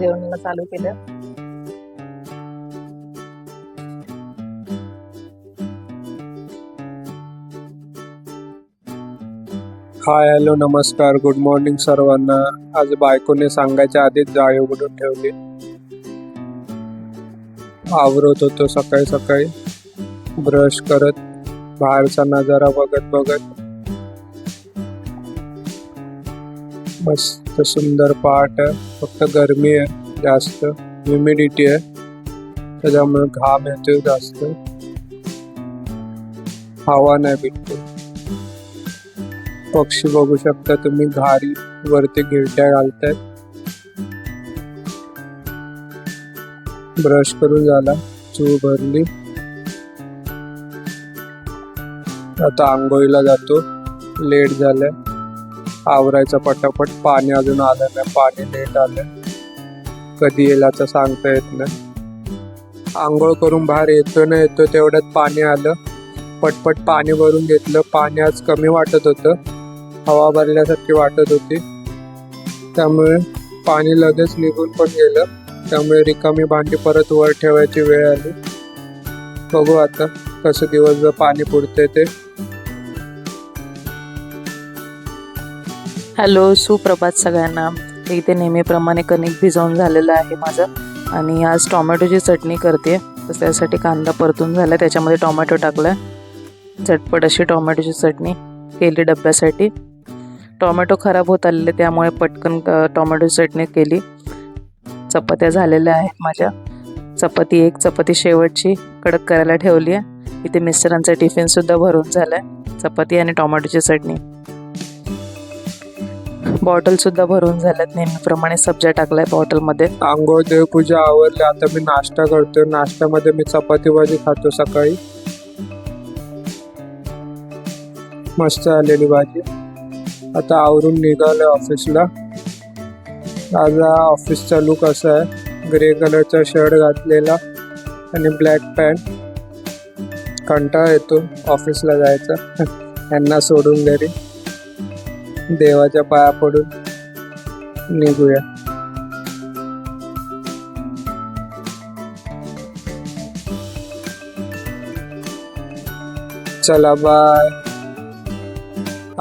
जेवणाला चालू केलं? हाय हॅलो नमस्कार. गुड मॉर्निंग सर्वांना. आज बायकोने सांगायच्या आधीच जाळी उघडून ठेवली. आवरत होतो सकाळी सकाळी. ब्रश करत बाहेरचा नजारा बघत बघत. बस. मस्त सुंदर पार्ट आहे फक्त गरमी आहे जास्त. ह्युमिडिटी आहे. त्याच्यामुळे घाम येतोय जास्त. हवा नाही भेटतो पक्षी बघू शकता तुम्ही घारी वरती गिरट्या घालतायत. ब्रश करून झाला चू भरली. आता आंघोळीला जातो. लेट झाल्या. आवरायचं पटापट. पाणी अजून आलं नाही. पाणी लेट आलं कधी येईल आता सांगता येत नाही. आंघोळ करून बाहेर येतो ना येतो तेवढ्यात पाणी आलं. पटपट पाणी भरून घेतलं. पाणी आज कमी वाटत होतं. हवा भरल्यासारखी वाटत होती. त्यामुळे पाणी लगेच निघून पण गेलं. त्यामुळे रिकामी भांडी परत वर ठेवायची वेळ आली. बघू आता कसं दिवसभर पाणी पुरते ते. हॅलो सुप्रभात सगळ्यांना. इथे नेहमीप्रमाणे कणिक भिजवून झालेलं आहे माझं आणि आज टोमॅटोची चटणी करते. तर त्यासाठी कांदा परतून झाला त्याच्यामध्ये टोमॅटो टाकला झटपट अशी टोमॅटोची चटणी केली डब्यासाठी. टोमॅटो खराब होत आलेले त्यामुळे पटकन अ, टोमॅटोची चटणी केली. चपात्या झालेल्या आहेत माझ्या. चपाती एक चपाती शेवटची कडक करायला ठेवली आहे. इथे मिस्टरांचा टिफिनसुद्धा भरून झाला आहे चपाती आणि टोमॅटोची चटणी. बॉटल सुद्धा भरून झाल्यात नेहमीप्रमाणे. सब्जा टाकलाय बॉटलमध्ये आंघोळ देवपूजा आवरली. आता मी नाश्ता करतो नाश्त्यामध्ये मी चपाती भाजी खातो सकाळी. मस्त आलेली भाजी. आता आवरून निघालोय ऑफिसला. आज ऑफिसचा लुक असा आहे. ग्रे कलरचा शर्ट घातलेला आणि ब्लॅक पॅन्ट कंटाळा येतो ऑफिसला जायचा. यांना सोडून घरी. देवाच्या पाया पडून निघूया. चला बाय.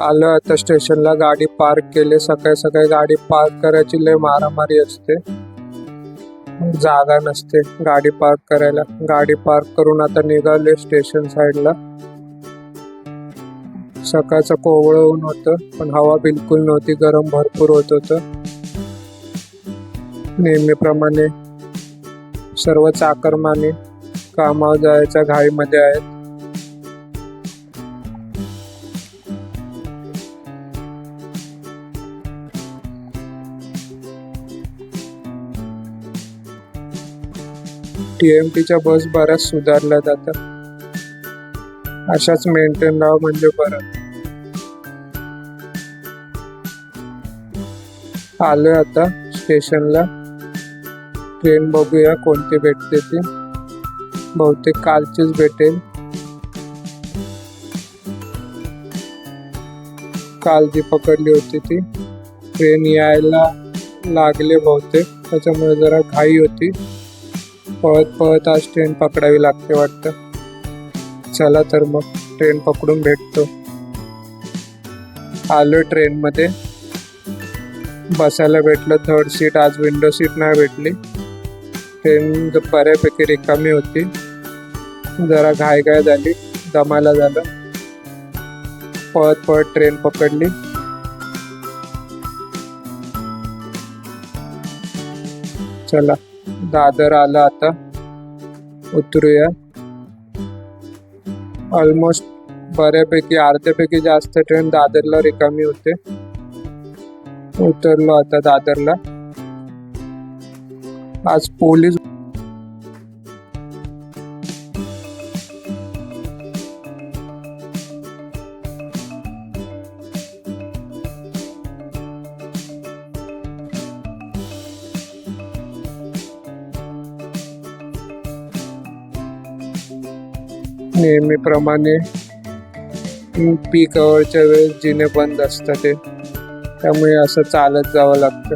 आलो आता स्टेशनला गाडी पार्क केली. सकाळी सकाळी गाडी पार्क करायची लय मारामारी असते. जागा नसते गाडी पार्क करायला. गाडी पार्क करून आता निघाले स्टेशन साईडला. सकाळचं कोवळं ऊन होतं पण हवा बिलकुल नव्हती गरम भरपूर होत होतं. नेहमीप्रमाणे सर्व चाकरमाने कामावर जायच्या घाईमध्ये आहेत. टीएमटीच्या बस बऱ्याच सुधारल्या जातात. अशाच मेंटेन राहावं म्हणजे बरं. आलोय आता स्टेशनला ट्रेन बघूया कोणती भेटते ती. बहुतेक कालचीच भेटेल. काल जी पकडली होती ती. ट्रेन यायला लागले बहुतेक. त्याच्यामुळे जरा घाई होती. पळत पळत आज ट्रेन पकडावी लागते वाटतं. चला तर मग ट्रेन पकडून भेटतो. आलो ट्रेनमध्ये बसायला भेटलं. थर्ड सीट आज विंडो सीट नाही भेटली. ट्रेन बऱ्यापैकी रिकामी होती. जरा घाय घाय झाली. दमायला झालं. पळत पळत ट्रेन पकडली. चला. दादर आला आता. उतरूया. ऑलमोस्ट बऱ्यापैकी अर्ध्यापैकी जास्त ट्रेन दादरला रिकामी होते. उतरलो आता दादरला. आज पोलीस प्रमाणे पीक आवरच्या वेळेस जिने बंद असतात ते. त्यामुळे असं चालत जावं लागतं.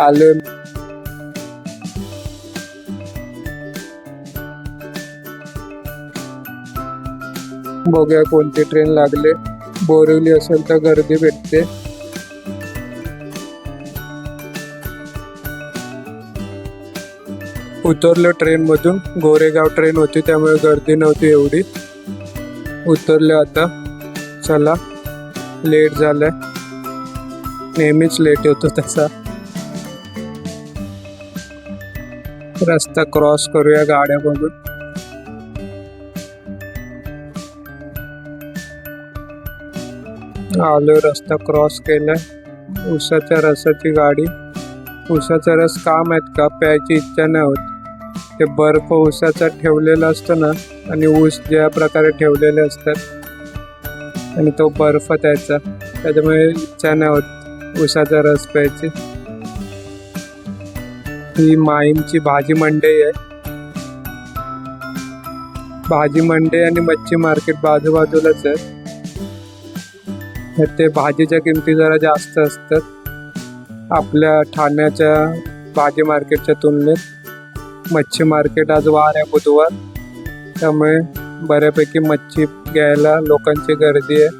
आले. बघूया कोणती ट्रेन लागले. बोरिवली असेल तर गर्दी भेटते. उतरलो ट्रेनमधून. गोरेगाव ट्रेन होती त्यामुळे गर्दी नव्हती एवढी. उतरले आता. चला लेट झालाय. नेहमीच लेट होतो तसा. रस्ता क्रॉस करूया गाड्या बघून आलो रस्ता क्रॉस केलाय. उसाच्या रसाची गाडी. उसाचा रस का माहीत का? प्यायची इच्छा नाही होत. ते बर्फ ऊसाचा ठेवलेला असतो ना आणि ऊस ज्या प्रकारे ठेवलेले असतात आणि तो बर्फ त्याचा. त्याच्यामुळे इच्छा नाही होत ऊसाचा रस प्यायची. ही माईंची भाजी मंडई आहे. भाजी मंडई आणि मच्छी मार्केट बाजूबाजूलाच आहे. तर ते भाजीच्या किमती जरा जास्त असतात. आपल्या ठाण्याच्या भाजी मार्केटच्या तुलनेत. मच्छी मार्केट आज वार आहे बुधवार. त्यामुळे बऱ्यापैकी मच्छी घ्यायला लोकांची गर्दी आहे.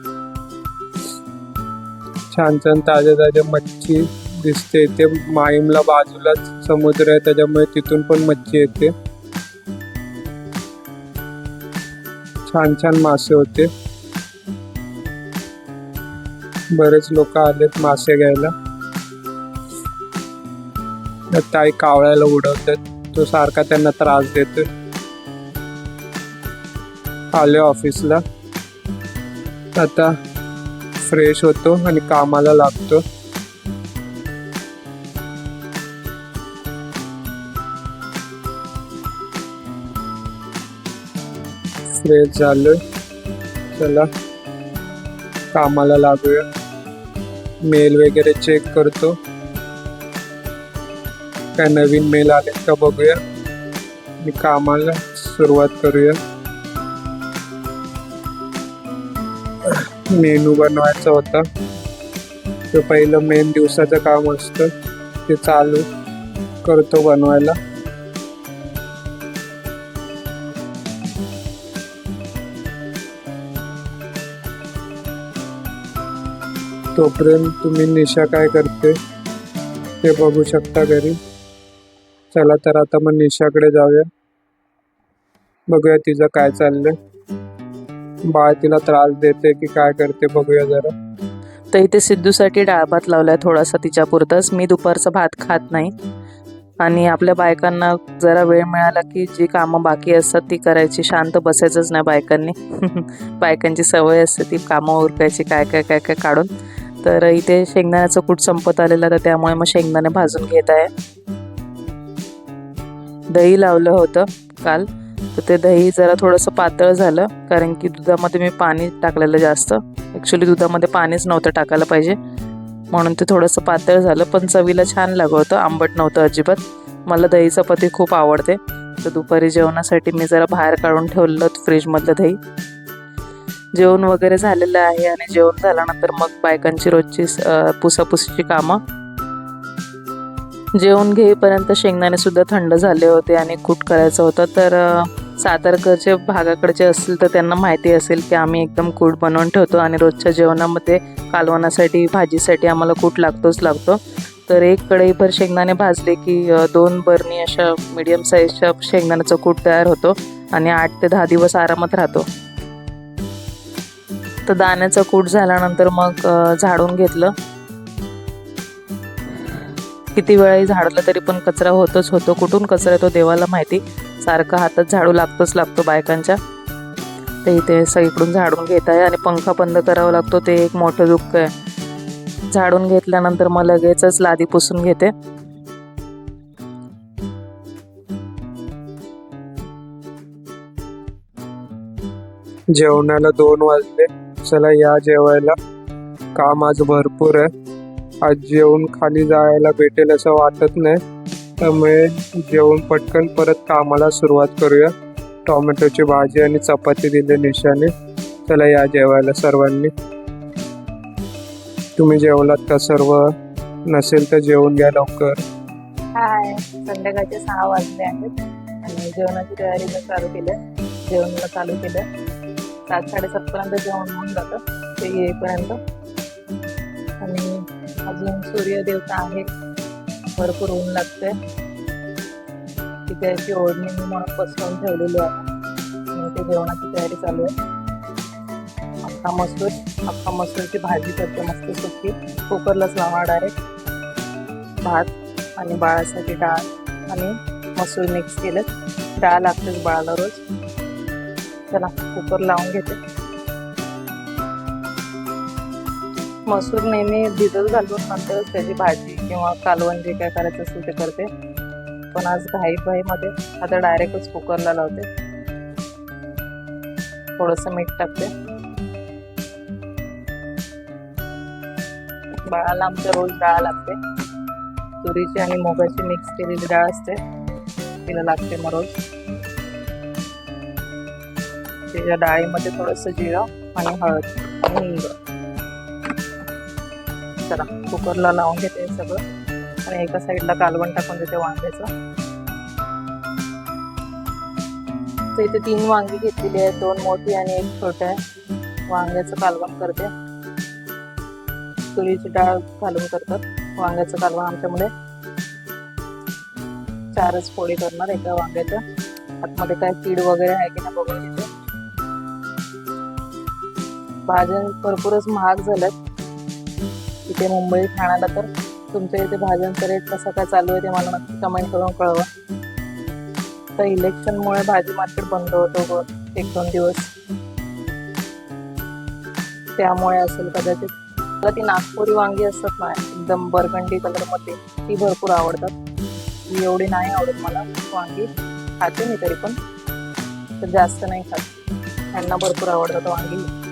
छान छान ताज्या ताज्या मच्छी दिसते इथे. माईमला बाजूलाच समुद्र आहे त्याच्यामुळे तिथून पण मच्छी येते. छान छान मासे होते. बरेच लोक आलेत मासे घ्यायला. ताई कावळ्याला उडवतात. तो सारखा त्यांना त्रास देतोय. आले ऑफिसला. आता फ्रेश होतो आणि कामाला लागतो. फ्रेश झालोय. चला कामाला लागूया. मेल वगैरे चेक करतो. काय नवीन मेल आले का बघूया. आणि कामाला सुरुवात करूया. मेनू बनवायचा होता. ते पहिलं मेन दिवसाचं काम असतं. ते चालू करतो बनवायला. तोपर्यंत तुम्ही निशा काय करते ते बघू शकता घरी. चला तर आता मग निशाकडे जाऊया. बघूया तिचं काय चाललंय. बाळ तिला त्रास देते की काय करते बघूया जरा. तर इथे सिद्धूसाठी डाळ भात लावलाय थोडासा तिच्या पुरतच मी दुपारचा भात खात नाही. आणि आपल्या बायकांना जरा वेळ मिळाला की जी कामं बाकी असतात ती करायची. शांत बसायचंच नाही बायकांनी. बायकांची सवय असते ती कामं उरकायची काय काय काय काय काढून. तर इथे शेंगदाण्याचं कूट संपत आलेलं तर त्यामुळे मग शेंगदाणे भाजून घेत आहे. दही लावलं होतं काल. तर ते दही जरा थोडंसं पातळ झालं कारण की दुधामध्ये मी पाणी टाकलेलं जास्त. ॲक्च्युली दुधामध्ये पाणीच नव्हतं टाकायला पाहिजे. म्हणून ते थोडंसं पातळ झालं पण चवीला छान लागलं होतं. आंबट नव्हतं अजिबात. मला दही चपाती खूप आवडते. तर दुपारी जेवणासाठी मी जरा बाहेर काढून ठेवलेलं होतं फ्रीजमधलं दही. जेवण वगैरे झालेलं आहे आणि जेवण झाल्यानंतर मग बायकांची रोजची पुसापुसीची कामं. जेवण घेईपर्यंत शेंगदाणे सुद्धा थंड झाले होते आणि कूट करायचं होतं. तर अं, सातारकडचे भागाकडचे असतील तर त्यांना माहिती असेल की आम्ही एकदम कूट बनवून ठेवतो आणि रोजच्या जेवणामध्ये कालवणासाठी भाजीसाठी आम्हाला कूट लागतोच लागतो. तर एक कढईभर शेंगदाणे भाजले की दोन बरणी अशा मिडियम साईजच्या शेंगदाण्याचा कूट तयार होतो आणि आठ ते दहा दिवस आरामात राहतो. तर दाण्याचा कूट झाल्यानंतर मग झाडून घेतलं. किती वेळाही झाडलं तरी पण कचरा होतच होतो. कुठून कचरा येतो देवाला माहिती? सारखं हातात झाडू लागतोच लागतो बायकांच्या. ते इथे सगळीकडून झाडून घेत आहे आणि पंखा बंद करावा लागतो. ते एक मोठं दुःख आहे. झाडून घेतल्यानंतर मग लगेचच लादी पुसून घेते. जेवणाला दोन वाजले. चला या जेवायला. काम आज भरपूर आहे. आज जेवण खाली जायला भेटेल असं वाटत नाही. त्यामुळे जेवण पटकन परत कामाला सुरुवात करूया. टोमॅटोची भाजी आणि चपाती दिली निशाने. चला या जेवायला सर्वांनी. तुम्ही जेवलात का सर्व? नसेल तर जेवून घ्या लवकर. हाय संध्याकाळचे सहा वाजले आहेत. आणि जेवणाची तयारी चालू केली. जेवणाला चालू केलं. सात साडेसात पर्यंत जेवण होऊन जातं. ते येईपर्यंत. अजून सूर्यदेवता आहे भरपूर ऊन लागतंय. तिथे अशी ओढणी मी म्हणून पसरवून ठेवलेली आहे. आणि ते जेवणाची तयारी चालू आहे. अख्खा मसूर अख्खा मसूरची भाजी करते मस्त सुकी. कुकरलाच लावणार डायरेक्ट भात आणि बाळासाठी डाळ आणि मसूर मिक्स केलं. डाळ लागतेच बाळाला रोज. चला कुकर लावून घेते. मसूर नेहमी भिजत घालून नंतरच त्याची भाजी किंवा कालवण जे काय करायचं असेल ते करते. पण आज घाई मध्ये आता डायरेक्टच कुकरला लावते. थोडंसं मीठ टाकते. बाळाला आमच्या रोज डाळ लागते. तुरीची आणि मुगाची मिक्स केलेली डाळ असते. तिला लागते मग रोज. त्याच्या डाळीमध्ये थोडस जिरं आणि हळद आणि हिंग. चला कुकरला लावून घेते सगळं. आणि एका साईडला कालवण टाकून देते वांग्याचं. तर इथे तीन वांगी घेतलेली आहेत दोन मोठी आणि एक छोटे आहे. वांग्याचं कालवण करते. तुरीची डाळ घालून करतात वांग्याचं कालवण आमच्यामुळे. चारच पोळी करणार एका वांग्याच्या आतमध्ये काय कीड वगैरे आहे की नाही बघून घेते. भाज्या भरपूरच महाग झाल्यात. इथे मुंबई ठाण्याला तर तुमच्या इथे भाज्यांचा रेट कसा काय चालू आहे ते मला नक्की कमेंट करून कळवा. तर इलेक्शनमुळे भाजी मार्केट बंद होतो एक दोन दिवस. त्यामुळे असेल कदाचित. मला ती नागपुरी वांगी असतात ना एकदम बरगंडी कलरमध्ये ती भरपूर आवडतात. ती एवढी नाही आवडत मला वांगी. खाते मी तरी पण तर जास्त नाही खात. त्यांना भरपूर आवडतात वांगी.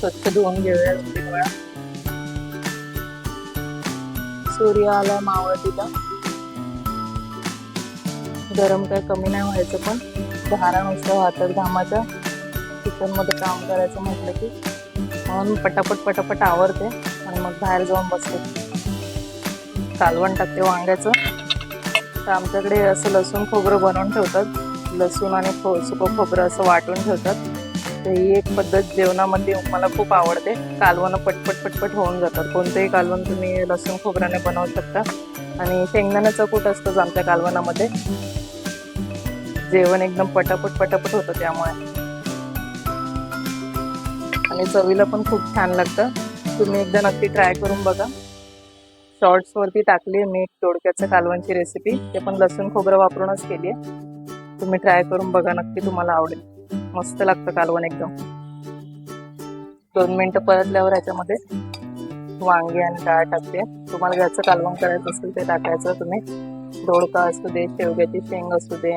स्वच्छ धुवून घेऊया दोन वेळा सूर्य आला मावळतीला गरम काय कमी नाही व्हायचं पण धारा नुसतं वाहतात घामाच्या किचनमध्ये काम करायचं म्हटलं की म्हणून पटापट पटापट आवरते आणि मग बाहेर जाऊन बसते. कालवण टाकते वांग्याचं. तर आमच्याकडे असं लसूण खोबरं बनवून ठेवतात. लसूण आणि खो सुकं खोबरं असं वाटून ठेवतात. तर ही एक पद्धत जेवणामध्ये मला खूप आवडते. कालवणं पटपट पटपट होऊन जातात. कोणतंही कालवण तुम्ही लसूण खोबऱ्याने बनवू शकता. आणि शेंगदाण्याचं कूट असतंच आमच्या कालवणामध्ये. जेवण एकदम पटापट पटापट होतं त्यामुळे. आणि चवीला पण खूप छान लागतं. तुम्ही एकदा नक्की ट्राय करून बघा. शॉर्ट्स वरती टाकली मी तोडक्याचं कालवणची रेसिपी ते पण लसूण खोबरं वापरूनच केली आहे तुम्ही ट्राय करून बघा. नक्की तुम्हाला आवडेल. मस्त लागतं कालवण एकदम. दोन मिनिटं परतल्यावर याच्यामध्ये वांगे आणि डाळ टाकते. तुम्हाला घ्यायचं कालवण करायचं असेल ते टाकायचं. तुम्ही दोडका असू दे शेवग्याची शेंग असू दे.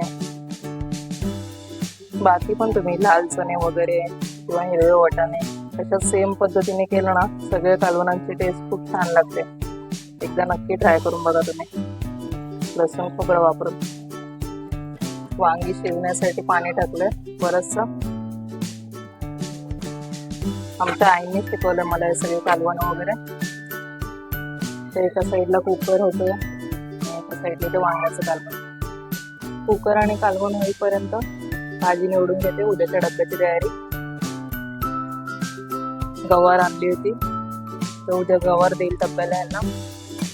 बाकी पण तुम्ही लाल चणे वगैरे किंवा हिरवे वाटाणे अशा सेम पद्धतीने केलं ना सगळ्या कालवणांची टेस्ट खूप छान लागते. एकदा नक्की ट्राय करून बघा तुम्ही. लसूण खोबरं वापरून. वांगी शिवण्यासाठी पाणी टाकलंय बरचस. आमच्या आईने शिकवलं मला हे सगळे कालवण वगैरे. ते एका साईडला कुकर होतं एका साईडला ते वांग्याचं कालवण. कुकर आणि कालवण होईपर्यंत भाजी निवडून घेते उद्याच्या डब्याची तयारी. गवार आणली होती. तर उद्या गवार देईल डब्याला यांना.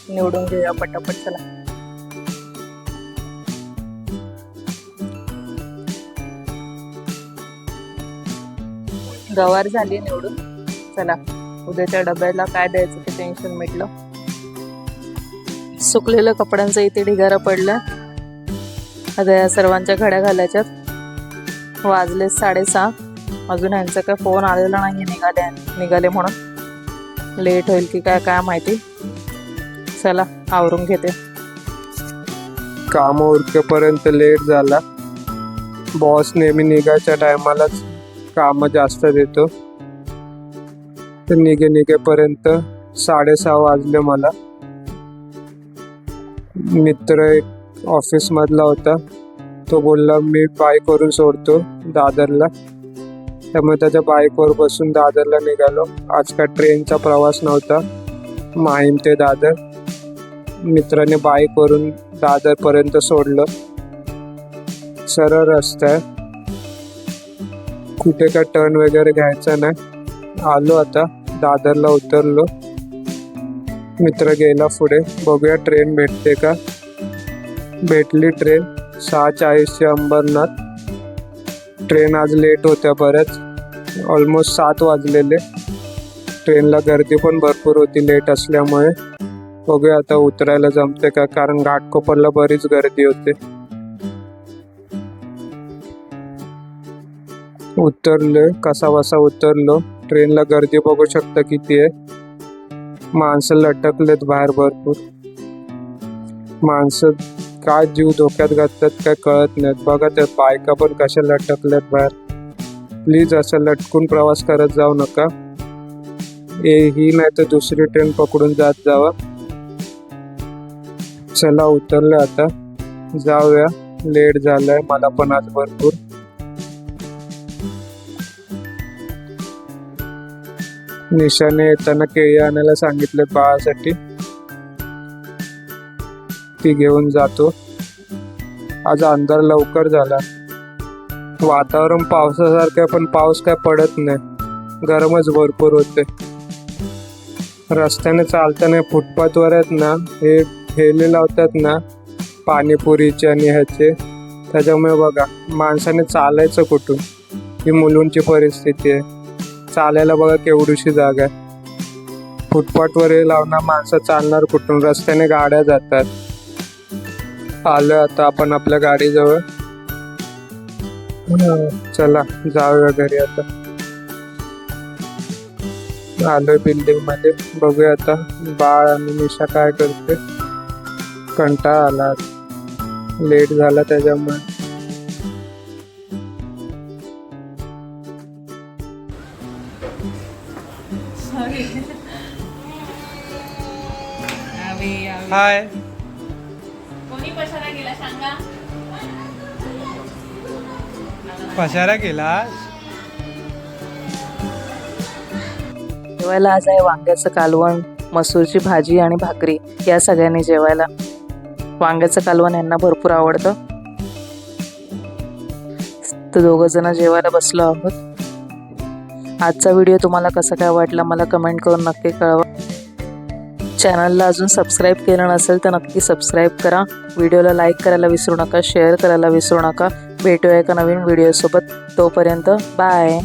निवडून घेऊया पटापट चला. गवार झाली निवडून. चला उद्याच्या डब्याला काय द्यायचं ते टेन्शन मिटलं. सुकलेलं कपड्यांचा इथे ढिगारा पडला. आता या सर्वांच्या घड्या घालायच्यात. वाजले साडेसहा. अजून यांचा काय फोन आलेला नाही निघाले निघाले म्हणून. लेट होईल की काय काय माहिती. चला आवरून घेते. काम उरकेपर्यंत लेट झाला. बॉस नेहमी निघायच्या टायमालाच काम जास्त देतो तर निघे निघेपर्यंत साडेसहा वाजले मला. मित्र एक ऑफिसमधला होता. तो बोलला मी बाईकवरून सोडतो दादरला. त्यामुळे त्याच्या बाईकवर बसून दादरला निघालो. आजकाल ट्रेनचा प्रवास नव्हता. माहीम ते दादर. मित्राने बाईकवरून दादरपर्यंत सोडलं. सरळ रस्ता आहे. कुठे काय टर्न वगैरे घ्यायचा नाही. आलो आता दादरला उतरलो. मित्र गेला पुढे. बघूया ट्रेन भेटते का? भेटली ट्रेन सहा चाळीसची अंबरनाथ. ट्रेन आज लेट होत्या बऱ्याच. ऑलमोस्ट सात वाजलेले. ट्रेनला गर्दी पण भरपूर होती लेट असल्यामुळे. बघूया आता उतरायला जमते का? कारण घाटकोपरला बरीच गर्दी होते. उतरले कसा वसा उतरलो. ट्रेनला गर्दी बघू शकता किती आहे. माणसं लटकलेत बाहेर भरपूर. माणसं काय जीव धोक्यात घालतात काय कळत नाहीत. बघा त्या बायका पण कशा लटकल्यात बाहेर. प्लीज असं लटकून प्रवास करत जाऊ नका. ए ही नाही तर दुसरी ट्रेन पकडून जात जावा. चला उतरलं आता. जाऊया. लेट झालाय. मला पण आज भरपूर. निशाने येताना केळी आणायला सांगितले बाळासाठी. ती घेऊन जातो. आज अंधार लवकर झाला. वातावरण पावसासारखं पण पाऊस काय पडत नाही. गरमच भरपूर होते. रस्त्याने चालताना फुटपाथवर आहेत ना हे ठेले लावतात ना पाणीपुरीचे आणि ह्याचे. त्याच्यामुळे बघा माणसाने चालायचं कुठून? ही मुलूंची परिस्थिती आहे. चालायला बघा केवढीशी जागा आहे. फुटपाथवर हे लावणार माणसं चालणार कुठून? रस्त्याने गाड्या जातात. आलोय आता आपण आपल्या गाडीजवळ. चला जाऊया घरी आता. आलोय बिल्डिंगमध्ये बघूया आता बाळ आणि निशा काय करते कंटाळा आला. लेट झाला त्याच्यामुळे. हाय. कोणी पसारा केला सांगा? पसारा केला जेवायला आज आहे वांग्याचं कालवण मसूरची भाजी आणि भाकरी या सगळ्यांनी जेवायला. वांग्याचं कालवण यांना भरपूर आवडतं. तर दोघं जण जेवायला बसलो आहोत. आजचा व्हिडिओ तुम्हाला कसा काय वाटला मला कमेंट करून नक्की कळवा. चॅनलला अजून सबस्क्राईब केलं नसेल तर नक्की सबस्क्राईब करा. व्हिडिओला लाईक करायला विसरू नका शेअर करायला विसरू नका. भेटूया एका नवीन व्हिडिओसोबत तोपर्यंत बाय